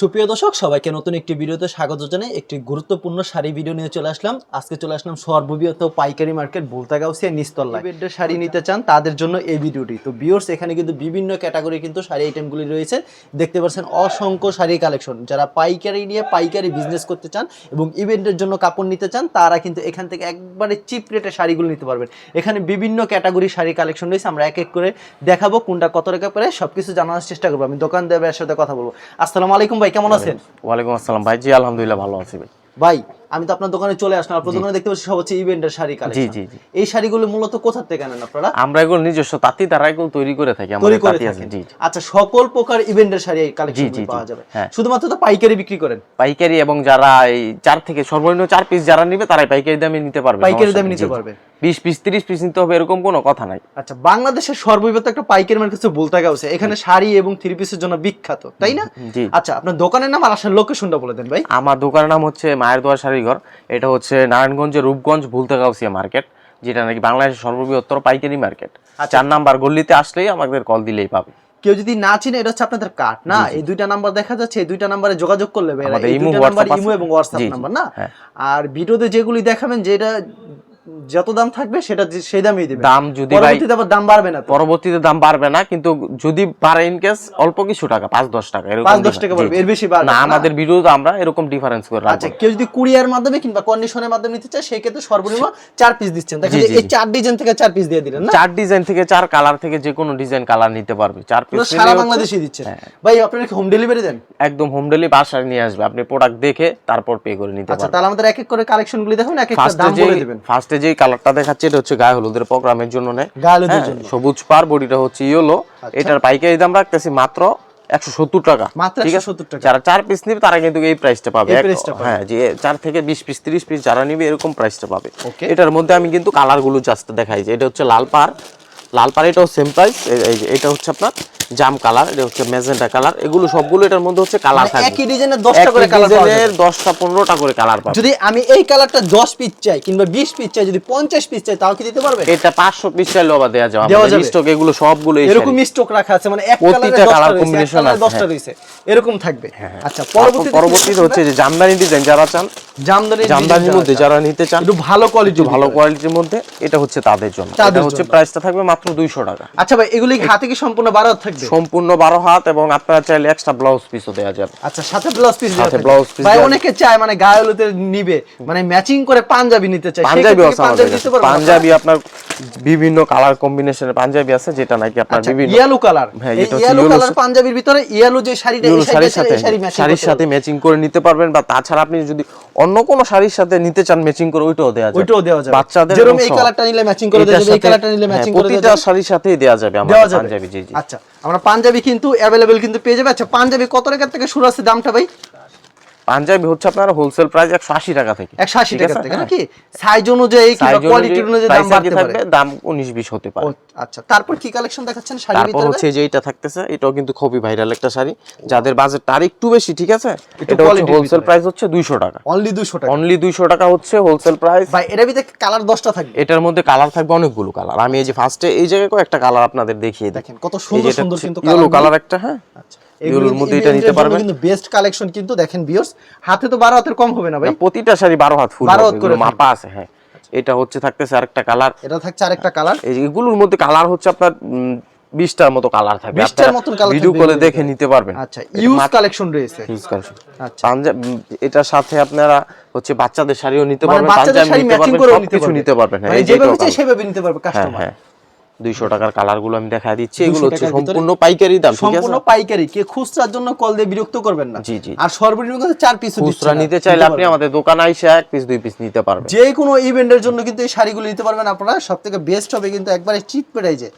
সুপ্রিয় দর্শক সবাইকে নতুন একটি ভিডিওতে স্বাগত জানাই। একটি গুরুত্বপূর্ণ শাড়ি ভিডিও নিয়ে চলে আসলাম। আজকে চলে আসলাম সর্ববৃহৎ পাইকারি মার্কেট বুলতাগাউসিয়া নিস্তল্লা বেডের শাড়ি নিতে চান তাদের জন্য এই ভিডিওটি। তো বিয়র্স এখানে কিন্তু বিভিন্ন ক্যাটাগরি কিন্তু শাড়ি আইটেমগুলি রয়েছে। দেখতে পাচ্ছেন অসংখ্য শাড়ি কালেকশন যারা পাইকারি নিয়ে পাইকারি বিজনেস করতে চান এবং ইভেন্টের জন্য কাপড় নিতে চান তারা কিন্তু এখান থেকে একবারে চিপ রেটে শাড়িগুলো নিতে পারবেন। এখানে বিভিন্ন ক্যাটাগরি শাড়ি কালেকশন রয়েছে। আমরা এক এক করে দেখাবো কোনটা কত টাকা পড়ে সবকিছু জানার চেষ্টা করব। আমি দোকানদারের সাথে কথা বলব। আসসালামু আলাইকুম ভাই। কেমন আছেন? ওয়ালাইকুম আসসালাম। ভাই জি আলহামদুলিল্লাহ ভালো আছি ভাই। ভাই আমি তো আপনার দোকানে চলে আসলাম আপনার দোকানে দেখতে পাচ্ছি সব হচ্ছে ইভেন্টের শাড়ি কালেকশন জি, জি। এই শাড়িগুলো মূলত কোথা থেকে আনেন আপনারা? আমরা এগুলো নিজস্ব তাঁতি দ্বারা এগুলো তৈরি করে থাকি আমাদের তাঁতি আছে। জি জি। আচ্ছা সকল প্রকার ইভেন্টের শাড়ি কালেকশন জি, জি, পাওয়া যাবে। হ্যাঁ। শুধুমাত্র তো পাইকারি বিক্রি করেন? পাইকারি এবং যারা এই চার থেকে সর্বনিম্ন চার পিস যারা নিবে তারাই পাইকারি দামে নিতে পারবে। পাইকারি দামে নিতে জি, জি। পারবে। বিশ পিস তিরিশ পিস নিতে হবে এরকম কোনো কথা নাই। আচ্ছা বাংলাদেশের সর্ববৃহৎ একটা পাইকারি মার্কেট হচ্ছে বলতে গাউছে এখানে শাড়ি এবং থ্রি পিসের জন্য বিখ্যাত তাই না? আচ্ছা আপনার দোকানের নাম আর আসার লোকেশনটা বলে দেন ভাই। আমার দোকানের নাম হচ্ছে মায়ের দোয়ার ঘর এটা হচ্ছে নারায়ণগঞ্জের রূপগঞ্জ ভুলতাগাউসিয়া মার্কেট যেটা নাকি বাংলাদেশের সর্ববৃহত্তর পাইকারি মার্কেট আচ্ছা। চার নাম্বার গল্লিতে আসলেই আমাদের কল দিলেই পাবে কেউ যদি না চিনে এটা হচ্ছে আপনাদের কার্ড না এই দুইটা নাম্বার দেখা যাচ্ছে এই দুইটা নাম্বারে যোগাযোগ করলে ইমো। এবং হোয়াটসঅ্যাপ। নাম্বার না হ্যাঁ। আর ভিডিওতে যেগুলি দেখাবেন যেটা যত দাম থাকবে সেটা সেই দামই দিবেন দাম যদি পরবর্তীতে আবার দাম বাড়বে না পরবর্তীতে দাম বাড়বে না কিন্তু যদি বাড়ে ইন কেস অল্প কিছু টাকা পাঁচ দশ টাকা এরকম পাঁচ দশ difference। টাকা জি, বাড়বে এর বেশি বাড়বে না আমাদের ভিডিওতে আমরা এরকম ডিফারেন্স করে রাখব। আচ্ছা কেউ যদি কুরিয়ার মাধ্যমে কিংবা কন্ডিশনের মাধ্যমে নিতে চায় সেই ক্ষেত্রে সর্বনিম্ন চার পিস দিচ্ছেন। দেখা জি, যায় জি, এই জি। চার ডিজাইন থেকে চার পিস দিয়ে দিলেন না? চার ডিজাইন থেকে চার কালার থেকে যে কোনো ডিজাইন কালার নিতে পারবে। চার পুরো পিস সারা বাংলাদেশে দিচ্ছেন। হ্যাঁ। ভাই আপনারা কি হোম ডেলিভারি দেন? একদম হোম ডেলিভারি বাসায় নিয়ে আসবে। আপনি প্রোডাক্ট দেখে তারপর পে করে নিতে পারবেন। আচ্ছা তাহলে আমাদের এক এক করে কালেকশন গুলি দেখুন এক একটা দাম বলে দিবেন। ফার্স্টে যে কালারটা দেখাচ্ছে এটা হচ্ছে গায়ে হলুদের প্রোগ্রামের জন্য নেয় হ্যাঁ, জন্য। আচ্ছা। সবুজ পার বডিটা হচ্ছে ইয়েলো এটার পাইকারি দাম রাখতেছি মাত্র একশো সত্তর টাকা ঠিক আছে? টাকা। যারা চার পিস নিবে তারা কিন্তু এই প্রাইসটা পাবে এই এক- price টা পাবে। হ্যাঁ যে চার থেকে বিশ পিস তিরিশ পিস যারা নিবে এরকম প্রাইসটা পাবে এটার মধ্যে আমি কিন্তু কালারগুলো জাস্ট দেখাই যে এটা হচ্ছে লাল পার লাল পার এটাও সেম প্রাইস এটা হচ্ছে আপনার জাম কালার এটা হচ্ছে ম্যাজেন্টা কালার। এগুলো সবগুলো এটার মধ্যে হচ্ছে কালার মানে থাকবে। একই ডিজাইনের 10টা করে কালার পাওয়া যাবে। দশটা পনেরোটা করে কালার পাবে। যদি আমি এই কালারটা দশ পিস চাই কিংবা বিশ পিস চাই যদি পঞ্চাশ পিস চাই তাও কি দিতে পারবে এটা পাঁচশো পিস চাইলেও আবার দেওয়া যাবে। আমাদের স্টক এগুলো সবগুলো এই এরকম স্টক রাখা আছে মানে এক কালারে colour দশটা combination রয়েছে দশটা আছে, রয়েছে। এরকম থাকবে। আচ্ছা তারপর পরবর্তীতে পরবর্তীতে হচ্ছে যে জামদানি ডিজাইন যারা চান জামদানি জামদানির মধ্যে যারা নিতে চান একটু ভালো কোয়ালিটি ভালো কোয়ালিটির মধ্যে এটা হচ্ছে তাদের জন্য। এটা হচ্ছে প্রাইসটা থাকবে মাত্র দুইশো টাকা। আচ্ছা ভাই এগুলি হাতে কি সম্পূর্ণ বারো হাত থাকবে? সম্পূর্ণ বারো হাত এবং আপনারা চাইলে এক্সট্রা ব্লাউজ পিসও দেওয়া যাবে। আচ্ছা সাথে ব্লাউজ পিস সাথে blouse piece ভাই অনেকে চায় মানে গায়ে নিবে মানে ম্যাচিং করে পাঞ্জাবি নিতে চায়। পাঞ্জাবি আছে পাঞ্জাবি কাছে। দিতে পারবেন পাঞ্জাবি আপনার বিভিন্ন কালার কম্বিনেশনের পাঞ্জাবি আছে যেটা নাকি আপনার আচ্ছা বিভিন্ন ইয়েলো কালার হ্যাঁ, এটা ইয়েলো কালার পাঞ্জাবির ভিতরে ইয়েলো যে শাড়িটা এই শাড়ির শাড়ির সাথে শাড়ির সাথে ম্যাচিং করে নিতে পারবেন বা তাছাড়া আপনি যদি অন্য কোন শাড়ির সাথে নিতে চান ম্যাচিং করে ওইটাও দেওয়া যাবে। ওইটাও দেওয়া যাবে। বাচ্চাদের যেরকম এই। কালারটা নিলে ম্যাচিং করে দেওয়া যাবে এই কালারটা নিলে ম্যাচিং করে দেওয়া প্রতিটা যাবে। শাড়ির সাথেই দেওয়া যাবে আমাদের পাঞ্জাবি জি জি। আচ্ছা আমরা পাঞ্জাবি কিন্তু अवेलेबल কিন্তু পেয়ে যাবে। আচ্ছা পাঞ্জাবি কত টাকা থেকে শুরু আছে দামটা ভাই? পাঞ্জাবি হচ্ছে আপনার হোলসেল প্রাইস একশো আশি টাকা থেকে। একশো আশি ঠিক টাকা থেকে হ্যাঁ। নাকি? সাইজ অনুযায়ী কিংবা কোয়ালিটি অনুযায়ী দাম বাড়তে পারে। দাম উনিশ বিশ হতে পারে। আচ্ছা। তারপর কি কালেকশন দেখাচ্ছেন শাড়ির তারপর হচ্ছে যে এটা থাকতেছে এটাও কিন্তু খুবই ভাইরাল একটা শাড়ি। যাদের বাজেট আর একটু বেশি ঠিক আছে? এটা হচ্ছে হোলসেল প্রাইস হচ্ছে দুইশো টাকা। অনলি দুশো টাকা। অনলি দুইশো টাকা হচ্ছে হোলসেল প্রাইস ভাই এটার ভিতরে কালার দশটা থাকবে। এটার মধ্যে কালার থাকবে অনেকগুলো কালার আমি এই যে ফার্স্টে এই জায়গায় কয়েকটা কালার আপনাদের দেখিয়ে দেখেন কত সুন্দর সুন্দর কিন্তু colour কালার একটা হ্যাঁ? আচ্ছা। ইয়েলোর মধ্যে এটা নিতে পারবেন। কিন্তু বেস্ট কালেকশন কিন্তু দেখেন বিয়র্স হাতে তো বারো হাতের কম হবে না ভাই। প্রতিটা শাড়ি বারো হাত ফুল 12 হাত করে মাপা আছে হ্যাঁ। এটা হচ্ছে থাকতেছে আরেকটা কালার এটা থাকছে আরেকটা কালার এগুলোর মধ্যে কালার হচ্ছে আপনার উম, বিশটার মতো কালার থাকবে। 20 টার মতন colour ভিডিও করে দেখে নিতে পারবেন। আচ্ছা ইউজ কালেকশন রয়েছে। Use collection। আচ্ছা। এটার সাথে আপনারা হচ্ছে বাচ্চাদের শাড়িও নিতে মানে পারবেন বাচ্চাদের পাঞ্জাবি শাড়ি নিতে ম্যাচিং পারবেন করেও সবকিছু নিতে পারবেন। হ্যাঁ মানে এই যেভাবে চাই সেভাবে নিতে পারবে কাস্টমার হ্যাঁ। দুইশো টাকার কালারগুলো আমি দেখাই দিচ্ছি। এগুলো হচ্ছে সম্পূর্ণ পাইকারি দাম সম্পূর্ণ পাইকারি। কে খুচরার জন্য কল দিয়ে বিরক্ত করবেন না। জি, জি। আর সর্বনিম্ন চার পিস খুচরা নিতে চাইলে আপনি আমাদের দোকানে আইসে এক পিস দুই পিস নিতে পারবেন। যে কোনো ইভেন্টের জন্য কিন্তু এই শাড়িগুলো নিতে পারবেন আপনারা। সব থেকে বেস্ট হবে কিন্তু একবারে চিপ প্রাইজে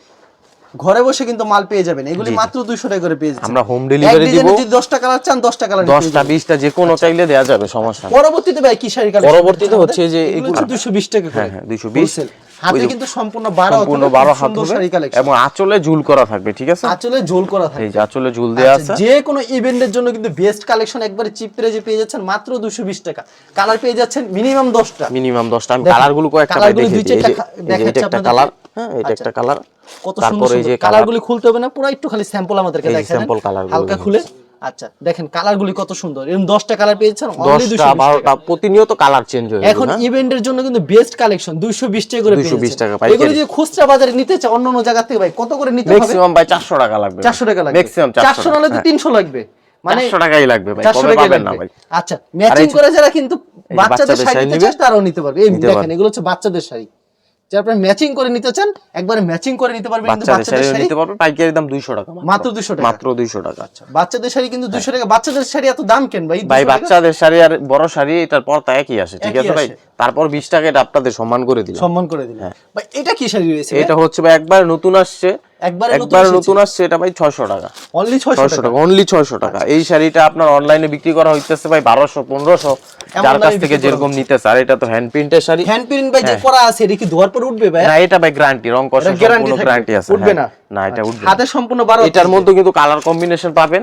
ঘরে বসে কিন্তু মাল পেয়ে যাবেন। এগুলি মাত্র দুইশো টাকা করে পেয়ে যাচ্ছেন। আমরা এক delivery দিব। যদি দশটা কালার চান দশটা কালার দশটা বিশটা যে কোনো চাইলে দেওয়া যাবে সমস্যা পরবর্তীতে ভাই কি শাড়ি কালেকশন পরবর্তীতে হচ্ছে যে এগুলো হচ্ছে এগুলো- দুশো বিশ টাকা করে। হ্যাঁ হ্যাঁ দুইশো বিশ। Wholesale। হাতে কিন্তু সম্পূর্ণ বারো হাত সম্পূর্ণ হবে, বারো খুব হাত হবে এবং আঁচলে ঝুল করা থাকবে ঠিক আছে? আঁচলে ঝোল করা থাকে এই যে আঁচলে ঝুল দেওয়া আচ্ছা, আছে। যে কোনো ইভেন্টের জন্য কিন্তু বেস্ট কালেকশন একবারে চিপ প্রাইজে পেয়ে যাচ্ছেন মাত্র দুশো বিশ টাকা। কালার পেয়ে যাচ্ছেন মিনিমাম দশটা। মিনিমাম দশটা। আমি দেখেন, কালারগুলো কয়েকটা কালারগুলো দিই। দেখাচ্ছি এটা একটা কালার হ্যাঁ এটা আচ্ছা। একটা কালার কত সুন্দর তারপরে এই যে কালার কালারগুলি খুলতে হবে না পুরো একটু খালি স্যাম্পল আমাদেরকে দেখেন colour গুলো হালকা খুলে। আচ্ছা দেখেন কালার গুলি কত সুন্দর। এরকম দশটা কালার পেয়েছেন দশটা বারোটা প্রতিনিয়ত কালার চেঞ্জ হয়ে এখন ইভেন্টের জন্য কিন্তু বেস্ট কালেকশন দুইশো বিশ টাকা করে 220 পেয়েছেন। টাকা পাইকারি। এগুলো যদি খুচরা বাজারে নিতে চায় অন্য অন্য জায়গা থেকে ভাই কত করে নিতে হবে? ম্যাক্সিমাম ভাই চারশো টাকা লাগবে। চারশো টাকা লাগবে। ম্যাক্সিমাম চারশো নাহলে তো তিনশো লাগবে। মানে চারশো টাকাই লাগবে ভাই চারশো কমে টাকা পাবেন না ভাই? আচ্ছা ম্যাচিং করে যারা কিন্তু বাচ্চাদের শাড়ি নিতে চায় তারাও নিতে পারবে। এই দেখেন এগুলো হচ্ছে বাচ্চাদের শাড়ি। যারা আপনারা ম্যাচিং করে নিতে চান একবারে ম্যাচিং করে নিতে পারবেন কিন্তু বাচ্চাদের শাড়ি নিতে পারবে পাইকারি দাম দুইশো টাকা মাত্র। 200 টাকা। মাত্র দুইশো টাকা আচ্ছা। বাচ্চাদের শাড়ি কিন্তু 200 টাকা। বাচ্চাদের শাড়ি এত দাম কেন ভাই? ভাই বাচ্চাদের শাড়ি আর বড় শাড়ি এটার পর্দা একই আসে ঠিক আছে ভাই। তারপর বিশ টাকা এটা আপনাদের সম্মান করে দিলাম। সম্মান করে দিলেন ভাই এটা কি শাড়ি রয়েছে এটা হচ্ছে ভাই একবার নতুন আসছে। একবারে একবার নতুন আসছে এটা ভাই ছয়শো টাকা। অনলি ছয়শো টাকা? অনলি ছয়শো টাকা। এই শাড়িটা আপনার অনলাইনে বিক্রি করা হইতেছে ভাই বারোশো পনেরোশো। যার কাছ থেকে যেরকম নিতেছে আর এটা তো হ্যান্ড প্রিন্টের শাড়ি। হ্যান্ড প্রিন্ট ভাই যে করা আছে এটা কি ধোয়ার পর উঠবে ভাই? না এটা ভাই গ্যারান্টি রং কষা গ্যারান্টি আছে উঠবে না হ্যাঁ। না? এটা উঠবে হাতে সম্পূর্ণ বারো এটার মধ্যে কিন্তু কালার কম্বিনেশন পাবেন।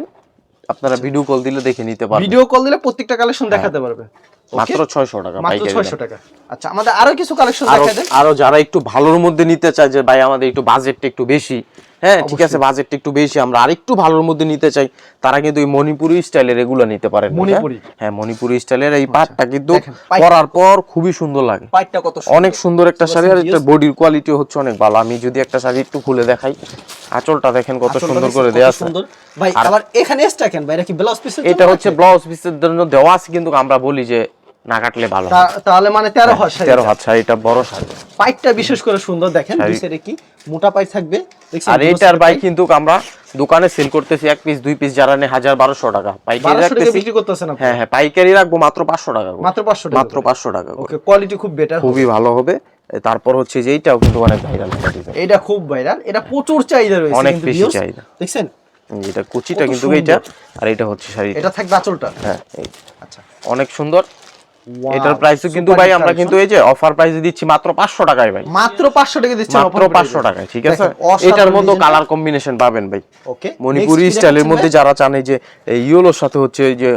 আপনারা ভিডিও কল দিলে দেখে নিতে পারবেন। ভিডিও কল দিলে প্রত্যেকটা কালেকশন দেখাতে পারবে। মাত্র ছয়শো টাকা মাত্র পাইকারি ছয়শো দাম। টাকা। আচ্ছা আমাদের আরও কিছু কালেকশন দেখাতে আরও যারা একটু ভালোর মধ্যে নিতে চায় যে ভাই আমাদের একটু বাজেটটা একটু বেশি। হ্যাঁ ঠিক আছে বাজেটটা একটু বেশি আমরা আরেকটু ভালোর মধ্যে নিতে চাই তারা কিন্তু এই মণিপুরি স্টাইলের এগুলো নিতে পারেন। হ্যাঁ? মণিপুরি। হ্যাঁ মণিপুরি স্টাইলের এই পাটটা কিন্তু পরার পর খুবই সুন্দর লাগে। পাইটটা কত অনেক সুন্দর একটা শাড়ি আর এটা বডির কোয়ালিটি হচ্ছে অনেক ভালো। আমি যদি একটা শাড়ি একটু খুলে দেখাই আঁচলটা দেখেন কত সুন্দর করে দেয়া আছে। সুন্দর। ভাই আবার এখানে এক্সট্রা কেন? ভাই এটা কি ব্লাউজ পিস এটা হচ্ছে ব্লাউজ পিসের জন্য দেওয়া আছে কিন্তু আমরা বলি যে না কাটলে ভালো তাহলে মানে তেরো হাত তেরো হাত শাড়িটা বড় শাড়ি। পাইটটা বিশেষ করে সুন্দর দেখেন দুই সাইডে কি মোটা পাইট থাকবে আর এইটার বাই কিন্তু আমরা দোকানে সেল করতেছি এক পিস দুই পিস যারা নেই হাজার বারোশো টাকা। পাইকারি রাখতেছি। হ্যাঁ হ্যাঁ পাইকারি রাখব মাত্র পাঁচশো টাকা মাত্র পাঁচশো মাত্র পাঁচশো টাকা কোয়ালিটি খুব বেটার খুবই ভালো হবে। তারপর হচ্ছে যে এইটাও কিন্তু অনেক ভাইরাল এটা খুব ভাইরাল এটা প্রচুর চাহিদা রয়েছে অনেক বেশি চাহিদা। দেখছেন? এটা কুচিটা কিন্তু। এইটা। আর এটা হচ্ছে শাড়ি। এটা থাকবে আঁচলটা? হ্যাঁ এই। আচ্ছা। অনেক সুন্দর। এটার প্রাইসও কিন্তু ভাই আমরা কিন্তু এই যে অফার প্রাইসে দিচ্ছি মাত্র পাঁচশো টাকায় ভাই। মাত্র পাঁচশো টাকা দিচ্ছেন মাত্র পাঁচশো টাকায় ঠিক আছে? এটার মধ্যে কালার কম্বিনেশন পাবেন ভাই। ওকে মণিপুরি স্টাইলের মধ্যে যারা চান এই যে ইয়েলোর সাথে হচ্ছে এই যে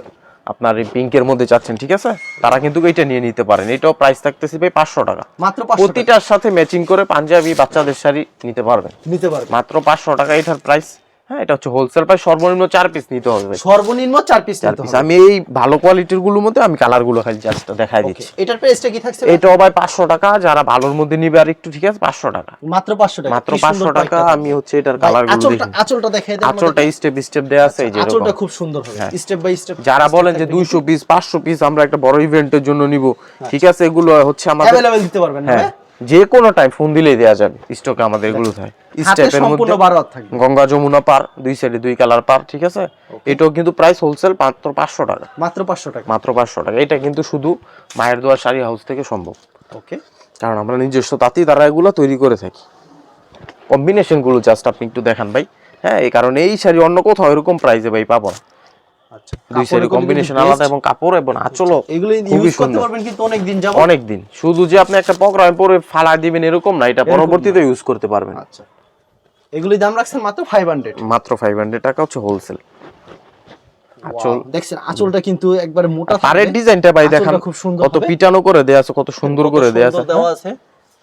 আপনার পিঙ্কের মধ্যে চাচ্ছেন ঠিক আছে? তারা কিন্তু এটা নিয়ে নিতে পারেন। এটাও প্রাইস থাকতেছে ভাই পাঁচশো টাকা। মাত্র প্রতিটার সাথে ম্যাচিং করে পাঞ্জাবি বাচ্চাদের শাড়ি নিতে পারবেন। নিতে পারবে মাত্র পাঁচশো টাকা এটার প্রাইস হ্যাঁ এটা হচ্ছে হোলসেল প্রাইস সর্বনিম্ন চার পিস নিতে হবে। সর্বনিম্ন চার পিস নিতে হবে। আমি এই ভালো কোয়ালিটিরগুলোর মধ্যে আমি কালারগুলো খালি জাস্ট দেখাই দিচ্ছি। এটার প্রাইসটা কি থাকছে? এটাও ভাই টাকা যারা ভালোর মধ্যে নিবে আর একটু ঠিক আছে পাঁচশো টাকা। মাত্র পাঁচশো টাকা মাত্র কি পাঁচশো সুন্দর টাকা আমি হচ্ছে এটার কালারগুলো আঁচলটা দেখি। আঁচলটা দেখাই দেন আঁচলটা স্টেপ স্টেপ দেওয়া আছে এই যে আঁচলটা খুব সুন্দর হবে। হ্যাঁ। স্টেপ বাই স্টেপ যারা বলেন যে দুইশো পিস পাঁচশো পিস আমরা একটা বড় ইভেন্টের জন্য নিব ঠিক আছে এগুলো হচ্ছে আমাদের দিতে পারবেন হ্যাঁ? যে কোনো টাইম ফোন দিলেই দেওয়া যাবে। স্টকে আমাদের এগুলো থাকে। স্টেপের মধ্যে গঙ্গা যমুনা পার দুই সাইডে দুই কালার পার ঠিক আছে? এটাও কিন্তু প্রাইস হোলসেল মাত্র পাঁচশো টাকা। মাত্র পাঁচশো টাকা। মাত্র পাঁচশো টাকা। এটা কিন্তু শুধু মায়ের দোয়ার শাড়ি হাউস থেকে সম্ভব। ওকে কারণ আমরা নিজস্ব তাঁতি দ্বারা এগুলো তৈরি করে থাকি। কম্বিনেশনগুলো জাস্ট আপনি একটু দেখান ভাই। হ্যাঁ এই কারণে এই শাড়ি অন্য কোথাও এরকম প্রাইসে ভাই পাবো না। আচ্ছা। দুই সাইডে কম্বিনেশন আলাদা এবং কাপড় এবং আঁচলও এগুলো ইউজ করতে পারবেন কিন্তু অনেক দিন যাব অনেক দিন শুধু যে আপনি একটা পকড়ায় পরে ফালা দিবেন এরকম না এটা পরবর্তীতে ইউজ করতে পারবেন। আচ্ছা। এগুলি দাম রাখছেন মাত্র ফাইভ হান্ড্রেড মাত্র ফাইভ হান্ড্রেড টাকা হচ্ছে হোলসেল আঁচল দেখছেন আঁচলটা কিন্তু একবার মোটা পাড়ের ডিজাইনটা ভাই দেখান খুব সুন্দর কত পিটানো করে দেয়া আছে কত সুন্দর করে দেয়া আছে। দেওয়া আছে।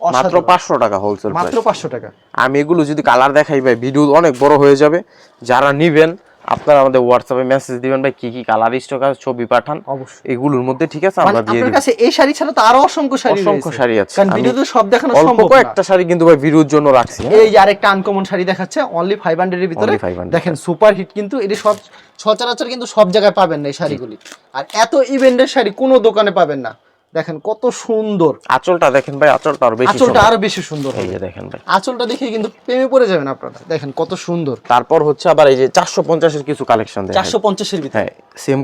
মাত্র অসাধারণ। পাঁচশো টাকা হোলসেল মাত্র পাঁচশো টাকা। আমি এগুলো যদি কালার দেখাই ভাই ভিডিও অনেক বড় হয়ে যাবে। যারা নিবেন আপনারা আমাদের হোয়াটসঅ্যাপে মেসেজ দিবেন ভাই কি কি কালার স্টক আছে ছবি পাঠান। অবশ্যই। এগুলোর মধ্যে ঠিক আছে মানে আমরা দিয়ে আপনার কাছে এই শাড়ি ছাড়া তো আরও অসংখ্য শাড়ি অসংখ্য শাড়ি আছে। কারণ ভিডিওতে সব দেখানো সম্ভব না। কয়েকটা শাড়ি কিন্তু ভাই ভিডিওর জন্য রাখছি হ্যাঁ? এই যে আরেকটা আনকমন শাড়ি দেখাচ্ছে অনলি ফাইভ হান্ড্রেডের ভিতরে। 500 দেখেন সুপার হিট কিন্তু এটি সব সচরাচর কিন্তু সব জায়গায় পাবেন না এই শাড়িগুলি। আর এত ইভেন্টের শাড়ি কোনো দোকানে পাবেন না। দেখেন কত সুন্দর। আঁচলটা দেখেন ভাই আঁচলটা আরও বেশি আঁচলটা। আরও বেশি সুন্দর এই যে দেখেন ভাই। আঁচলটা দেখে কিন্তু প্রেমে পড়ে যাবেন আপনারা। দেখেন কত সুন্দর। তারপর হচ্ছে আবার এই যে চারশো পঞ্চাশের কিছু কালেকশন দেখেন। চারশো পঞ্চাশের ভিতরে। হ্যাঁ সেম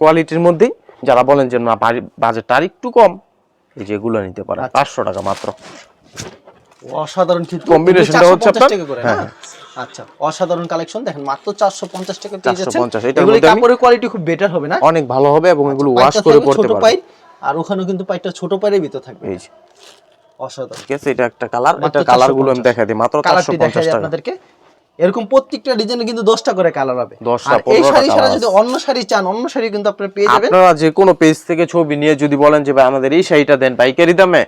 কোয়ালিটির মধ্যেই যারা বলেন যে না বাজেটটা আর একটু কম এই যে এগুলো নিতে পারে আচ্ছা। পাঁচশো টাকা মাত্র। অসাধারণ কিন্তু Combination টা এগুলো হচ্ছে আপনার- হ্যাঁ, আচ্ছা অসাধারণ কালেকশন দেখেন মাত্র চারশো পঞ্চাশ টাকা পেয়ে যাচ্ছেন। 450 এগুলি মধ্যে কাপড়ের কোয়ালিটি খুব বেটার হবে না? অনেক ভালো হবে এবং এগুলো ওয়াশ করে থাকবে পড়তে পাইপ। আর ওখানেও কিন্তু পাইপটা ছোট পাইরের ভিতর থাকবে। এই অসাধারণ। ঠিক আছে এটা একটা কালার এটা কালারগুলো আমি 450 দেখা দিই মাত্র চারশো কালারটি দেখা পঞ্চাশ যায় টাকা। আপনাদেরকে। এরকম প্রত্যেকটা ডিজাইনে কিন্তু দশটা করে কালার হবে। 10টা, আর এই শাড়ি ছাড়া যদি অন্য শাড়ি চান অন্য শাড়ি কিন্তু আপনারা পেয়ে যাবেন। আপনারা যে কোনো পেজ থেকে ছবি নিয়ে যদি বলেন যে ভাই আমাদের এই শাড়িটা দেন পাইকারি দামে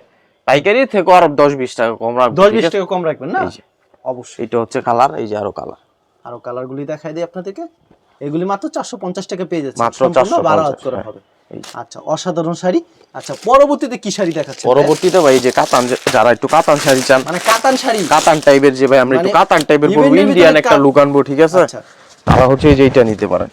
পাইকারি থেকে আর দশ বিশ টাকা কম রাখবেন দশ ঠিক বিশ আছে? টাকা কম রাখবেন না। অবশ্যই। এটা হচ্ছে কালার এই যে আরও কালার আরও কালার গুলি দেখাই দিই আপনাদেরকে। এগুলি মাত্র চারশো পঞ্চাশ টাকা পেয়ে যাচ্ছে। মাত্র সম্পূর্ণ 450 বারো হাত করা হ্যাঁ। হবে। আচ্ছা অসাধারণ শাড়ি। আচ্ছা পরবর্তীতে কি শাড়ি দেখাচ্ছে পরবর্তীতে ভাই যে কাতান যারা একটু কাতান শাড়ি চান মানে কাতান শাড়ি? কাতান টাইপের যে ভাই আমরা একটু মানে কাতান টাইপের বলব ইন্ডিয়ান একটা লুক আনব ঠিক আছে? আচ্ছা। তারা হচ্ছে এই যে এইটা নিতে পারেন।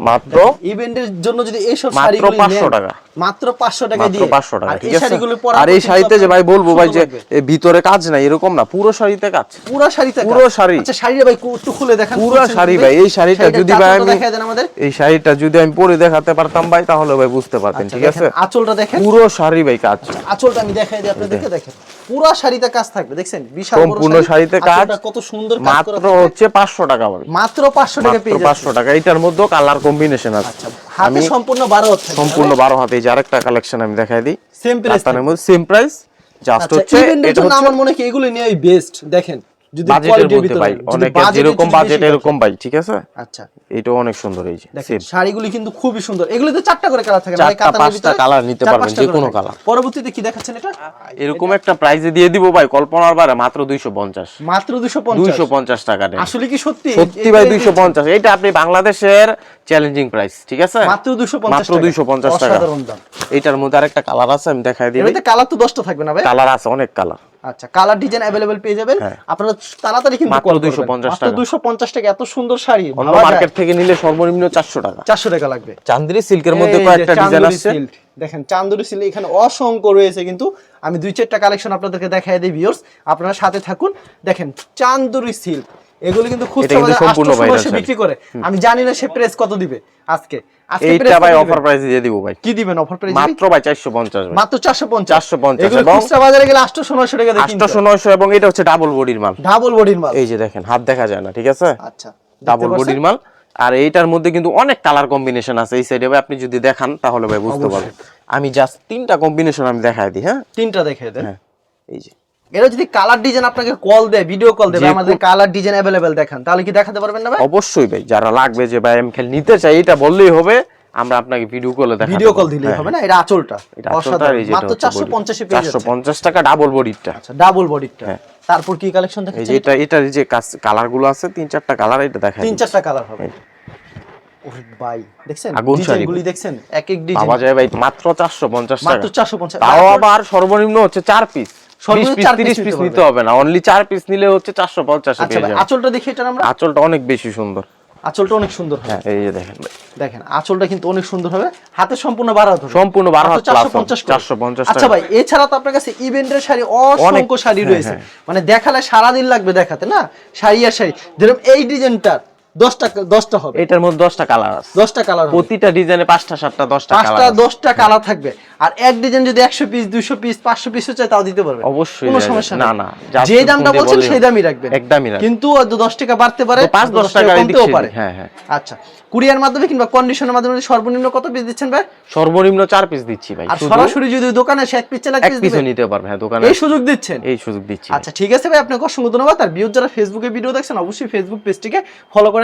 মাত্র ইভেন্টের জন্য যদি এইসব মাত্র 500 টাকা। মাত্র পাঁচশো টাকা মাত্র দিয়ে। পাঁচশো টাকা ঠিক আছে? আর এই শাড়িতে যে ভাই বলব ভাই যে ভিতরে কাজ নাই এরকম না পুরো শাড়িতে কাজ। পুরো শাড়িতে পুরো শাড়ি। আচ্ছা ভাই একটু খুলে দেখান পুরো শাড়ি ভাই এই শাড়িটা যদি ভাই আমি এই শাড়িটা যদি আমি পরে দেখাতে পারতাম ভাই তাহলে ভাই বুঝতে পারতেন আচ্ছা, ঠিক আছে? আঁচলটা দেখেন। পুরো শাড়ি ভাই কাজ। আঁচলটা আমি দেখাই দিই আপনাদেরকে দেখেন। পুরো শাড়িতে কাজ থাকবে দেখছেন? বিশাল সম্পূর্ণ শাড়িতে কাজ। কত সুন্দর কাজ করা মাত্র হচ্ছে পাঁচশো টাকা ভাই। মাত্র পাঁচশো টাকা পেয়ে যাচ্ছে পাঁচশো টাকা এটার মধ্যেও কালার কম্বিনেশন আছে। আচ্ছা হাতে সম্পূর্ণ বারো হাত সম্পূর্ণ বারো হাতে এই যে আরেকটা কালেকশন আমি দেখাই দিই। সেম প্রাইস মধ্যে সেম প্রাইস জাস্ট হচ্ছে এটা আমার মনে হয় কি এগুলো নিয়েই বেস্ট দেখেন। যদি quality-র ভিতরে ভাই অনেকে যেরকম বাজেট এরকম ভাই ঠিক আছে? আচ্ছা। এটাও অনেক সুন্দর এই যে শাড়িগুলি কিন্তু খুবই সুন্দর। এগুলোতে চারটা করে কালার থাকে না ভাই, চারটা, কাতানের ভিতরে? colour নিতে পারবেন, যে কোনো colour। পরবর্তীতে কি দেখাচ্ছেন এটা? এরকম একটা প্রাইজে দিয়ে দিব ভাই কল্পনার বারে মাত্র দুইশো পঞ্চাশ। মাত্র দুশো পঞ্চাশ? দুইশো পঞ্চাশ টাকা নেন আসলে কি সত্যি? সত্যি ভাই দুইশো পঞ্চাশ। এটা আপনি বাংলাদেশের চ্যালেঞ্জিং প্রাইস ঠিক আছে? মাত্র দুশো পঞ্চাশ মাত্র দুইশো পঞ্চাশ টাকা। অসাধারণ দাম। এটার মধ্যে আরেকটা কালার আছে আমি দেখাই দিই। এর কালার তো দশটা থাকবে না ভাই? কালার আছে অনেক কালার আচ্ছা কালার ডিজাইন अवेलेबल পেয়ে যাবেন। হ্যাঁ। আপনারা তাড়াতাড়ি কিন্তু মাত্র কল 250 মাত্র টাকা। 250 টাকা এত সুন্দর শাড়ি। অন্য মার্কেট থেকে নিলে সর্বনিম্ন চারশো টাকা। 400 টাকা লাগবে। চান্দিনী সিল্কের মধ্যে কয়েকটা ডিজাইন আছে দেখেন চান্দুরি সিল্ক এখানে অসংখ্য রয়েছে কিন্তু। আমি দুই চারটা কালেকশন আপনাদেরকে দেখাই দিই ভিউয়ার্স আপনারা সাথে থাকুন। দেখেন চান্দুরি সিল্ক এগুলো কিন্তু খুচরা বাজারে 800 900। বিক্রি করে। আমি জানি না সে প্রাইস কত দিবে আজকে। আজকে এইটা ভাই অফার? প্রাইস দিয়ে দিব ভাই। কি দিবেন অফার প্রাইস মাত্র ভাই চারশো পঞ্চাশ ভাই। মাত্র 450 450 এগুলো এবং- খুচরা বাজারে গেলে 800 900 টাকা দিয়ে কিনতে আটশো নয়শো এবং এটা হচ্ছে ডাবল বডির মাল। ডাবল বডির মাল। এই যে দেখেন হাত দেখা যায় না ঠিক আছে? আচ্ছা ডাবল বডির মাল। আর এইটার মধ্যে কিন্তু অনেক কালার কম্বিনেশন আছে এই সাইডে ভাই আপনি যদি দেখান তাহলে ভাই বুঝতে পারবেন। আমি জাস্ট তিনটা কম্বিনেশন আমি দেখাই দিই হ্যাঁ? তিনটা দেখে দেন। হ্যাঁ এই যে। এটা যদি কালার ডিজাইন আপনাকে কল দেয় ভিডিও কল দেবে আমাদের কালার ডিজাইন অ্যাভেলেবেল দেখান তাহলে কি দেখাতে পারবেন না ভাই? অবশ্যই ভাই যারা লাগবে যে ভাই আমি খেল নিতে চাই এটা বললেই হবে আমরা আপনাকে ভিডিও কলে দেখাবো ভিডিও কল দিলেই হবে না? এটা আঁচলটা হ্যাঁ, এটা আসলটা অসাধারণ। এই যেটা মাত্র 450 এ পেয়ে যাচ্ছে পঞ্চাশ টাকা ডাবল বডিটা আচ্ছা ডাবল বডিটা হ্যাঁ। তারপর কি কালেকশন এই দেখাচ্ছেন? যে এটা এটার যে কালারগুলো আছে তিন চারটা কালার এটা দেখাই তিন চারটা কালার হবে। ভাই দেখছেন? আগুন ডিজাইন গুলি দেখছেন? এক এক ডিজাইন। পাওয়া যায় ভাই মাত্র চারশো পঞ্চাশ মাত্র টাকা। 450 তাও আবার সর্বনিম্ন হচ্ছে চার পিস সর্বনিম্ন বিশ পিস নিতে হবে না। অনলি চার পিস নিলে হচ্ছে চারশো পঞ্চাশ আচ্ছা আঁচলটা দেখি এটা আমরা। আঁচলটা অনেক বেশি সুন্দর। আঁচলটা অনেক সুন্দর হ্যাঁ এই যে দেখেন ভাই। দেখেন আঁচলটা কিন্তু অনেক সুন্দর হবে। হাতে সম্পূর্ণ বারো হাত সম্পূর্ণ বারো হাত মাত্র 450 করে। 450 আচ্ছা ভাই এছাড়া তো আপনার কাছে ইভেন্টের শাড়ি অসংখ্য শাড়ি হ্যাঁ, রয়েছে। মানে দেখালে সারাদিন লাগবে দেখাতে না? শাড়ি আর শাড়ি। যেরকম এই ডিজাইনটার দশটা দশটা হবে। এটার মধ্যে দশটা কালার আছে। দশটা কালার প্রতিটা ডিজাইনে পাঁচটা সাতটা দশটা পাঁচটা দশটা কালার থাকবে। আর এক ডিজাইন যদি একশো পিস দুইশো পিস পাঁচশো চাই তাও দিতে পারবে। অবশ্যই কোনো সমস্যা না না, যে দামটা বলছেন সেই দামই রাখবেন। একদমই। কিন্তু দশ টাকা বাড়তে পারে পাঁচ দশ টাকা কমতেও পারে। হ্যাঁ, হ্যাঁ। আচ্ছা কুরিয়ার মাধ্যমে কিংবা কন্ডিশনের মাধ্যমে সর্বনিম্ন কত পিস দিচ্ছেন ভাই? সর্বনিম্ন চার পিস দিচ্ছি ভাই। আর সরাসরি যদি দোকানে এক পিস চাল এক পিস নিতে পারবে। হ্যাঁ দোকানে এই সুযোগ দিচ্ছেন। এই সুযোগ দিচ্ছি আচ্ছা ঠিক আছে ভাই আপনাকে অসংখ্য ধন্যবাদ। আর ভিউজ যারা ফেসবুকে ভিডিও দেখছেন অবশ্যই ফেসবুক পেজটিকে ফলো করে